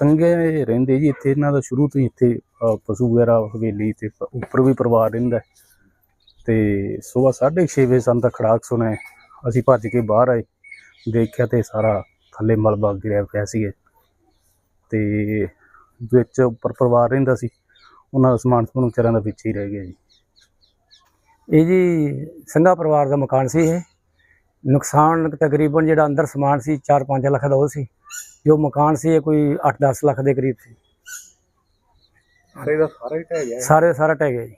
ਸੰਗੇ ਰਹਿੰਦੇ ਜੀ ਇੱਥੇ, ਇਹਨਾਂ ਦਾ ਸ਼ੁਰੂ ਤੋਂ ਹੀ ਇੱਥੇ ਪਸ਼ੂ ਵਗੈਰਾ, ਹਵੇਲੀ ਤੇ ਉੱਪਰ ਵੀ ਪਰਿਵਾਰ ਰਹਿੰਦਾ ਹੈ। ਤੇ ਸਵੇਰ 6:30 ਵਜੇ ਸਾਨੂੰ ਤਾਂ ਖੜਾਕ ਸੁਣਿਆ ਅਸੀਂ ਭੱਜ ਕੇ ਬਾਹਰ ਆਏ, ਦੇਖਿਆ ਤੇ ਸਾਰਾ ਥੱਲੇ ਮਲਬਾ ਗਿਰਿਆ ਪਿਆ ਸੀ ਤੇ ਵਿੱਚ ਉੱਪਰ ਪਰਿਵਾਰ ਰਹਿੰਦਾ ਸੀ, ਉਹਨਾਂ ਦਾ ਸਮਾਨ ਸਮੂਨ ਵਿਚਾਰਿਆਂ ਦਾ ਵਿੱਚ ਹੀ ਰਹਿ ਗਿਆ ਜੀ। ਇਹ ਜੀ ਸੰਘਾ ਪਰਿਵਾਰ ਦਾ ਮਕਾਨ ਸੀ ਇਹ। ਨੁਕਸਾਨ ਤਕਰੀਬਨ ਜਿਹੜਾ ਅੰਦਰ ਸਮਾਨ ਸੀ 4-5 ਲੱਖ ਦਾ ਉਹ ਸੀ। ਜੋ ਮਕਾਨ ਸੀ ਇਹ ਕੋਈ 8-10 ਲੱਖ ਦੇ ਕਰੀਬ ਸੀ। ਸਾਰੇ ਦਾ ਸਾਰਾ ਹੀ ਢਹਿ ਗਿਆ ਸਾਰੇ ਦਾ ਸਾਰਾ ਟਹਿ ਗਿਆ ਜੀ।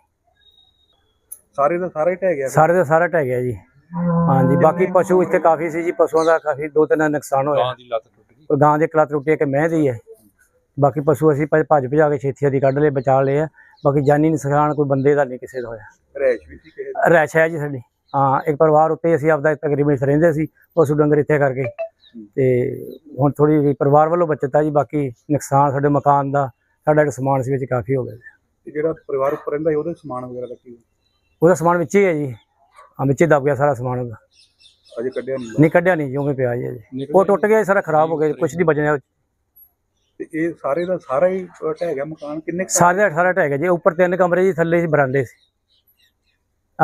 ਸਾਰੇ ਦਾ ਸਾਰਾ ਹੀ ਢਹਿ ਗਿਆ ਸਾਰੇ ਦਾ ਸਾਰਾ ਟਹਿ ਗਿਆ ਜੀ। ਹਾਂਜੀ ਬਾਕੀ ਪਸ਼ੂ ਇੱਥੇ ਕਾਫੀ ਸੀ ਜੀ ਪਸ਼ੂਆਂ ਦਾ ਕਾਫੀ ਦੋ ਤਿੰਨ ਨੁਕਸਾਨ ਹੋਇਆ। ਦੀ ਲੱਤ ਟੁੱਟ ਗਈ। ਗਾਂ ਦੇ ਟੁੱਟੀ ਕਿ ਮਹਿ ਦੀ ਹੈ। ਬਾਕੀ ਪਸ਼ੂ ਅਸੀਂ ਭੱਜ ਭੱਜ ਭਜਾ ਕੇ ਛੇਤੀ ਛੇਤੀ ਕੱਢ ਲਏ ਬਚਾ ਲਏ ਆ। ਬਾਕੀ ਜਾਨੀ ਨੁਕਸਾਨ ਕੋਈ ਬੰਦੇ ਦਾ ਨਹੀਂ ਕਿਸੇ ਦਾ ਹੋਇਆ। ਰੈਸ਼ ਵੀ ਸੀ ਕਿਸੇ ਦੀ। ਰਹਿਸ਼ ਹੈ ਜੀ ਸਾਡੀ। ਹਾਂ ਇੱਕ ਪਰਿਵਾਰ ਉੱਤੇ ਅਸੀਂ ਆਪਦਾ ਤਕਰੀਬਨ ਰਹਿੰਦੇ ਸੀ ਪਸ਼ੂ ਡੰਗਰ ਇੱਥੇ ਕਰਕੇ। ਤੇ ਹੁਣ ਥੋੜੀ ਪਰਿਵਾਰ ਵੱਲੋਂ ਬਚਤ ਹੈ ਜੀ ਬਾਕੀ ਨੁਕਸਾਨ ਸਾਡੇ ਮਕਾਨ ਦਾ ਸਾਡਾ ਜਿਹੜਾ ਸਮਾਨ ਸੀ ਵਿੱਚ ਕਾਫੀ ਹੋ ਗਿਆ ਜੀ। ਤੇ ਜਿਹੜਾ ਪਰਿਵਾਰ ਉੱਪਰ ਰਹਿੰਦਾ ਸੀ ਉਹਦੇ ਸਮਾਨ ਵਗੈਰਾ ਦਾ ਕੀ ਉਹਦਾ ਸਮਾਨ ਵਿੱਚ ਹੀ ਹੈ ਜੀ। ਹਾਂ ਵਿੱਚ ਦਬ ਗਿਆ ਸਾਰਾ ਸਮਾਨ ਉਹਦਾ। ਅਜੇ ਕੱਢਿਆ ਨਹੀਂ। ਨਹੀਂ ਕੱਢਿਆ ਨਹੀਂ ਜਿਉਂ ਪਿਆ ਜੀ ਅਜੇ। ਉਹ ਟੁੱਟ ਗਿਆ ਜੀ, ਸਾਰਾ ਖਰਾਬ ਹੋ ਗਿਆ ਕੁਝ ਨਹੀਂ ਬਚਿਆ ਤੇ ਇਹ ਸਾਰੇ ਦਾ ਸਾਰਾ ਹੀ ਢਹਿ ਗਿਆ ਮਕਾਨ ਕਿੰਨੇ ਕੁ ਸਾਰੇ ਦਾ ਸਾਰਾ ਟਹਿ ਗਿਆ ਜੀ ਉੱਪਰ ਤਿੰਨ ਕਮਰੇ ਜੀ ਥੱਲੇ ਸੀ ਬਰਾਂਡੇ ਸੀ।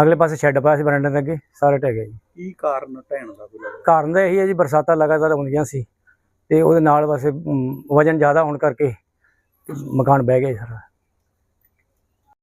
ਅਗਲੇ ਪਾਸੇ ਸ਼ੈੱਡ ਪਾਇਆ ਸੀ ਬਰਾਂਡੇ ਦੇ ਅੱਗੇ ਸਾਰਾ ਟਹਿ ਗਿਆ ਜੀ। ਕੀ ਕਾਰਨ ਢਹਿਣ ਦਾ ਕੋਈ ਲੱਗਦਾ? ਕਾਰਨ ਤਾਂ ਇਹੀ ਹੈ ਜੀ ਬਰਸਾਤਾਂ ਲਗਾਤਾਰ ਹੁੰਦੀਆਂ ਸੀ ਤੇ ਉਹਦੇ ਨਾਲ ਬਸ ਵਜਨ ਜ਼ਿਆਦਾ ਹੋਣ ਕਰਕੇ ਮਕਾਨ ਬਹਿ ਗਿਆ ਜੀ ਸਾਰਾ।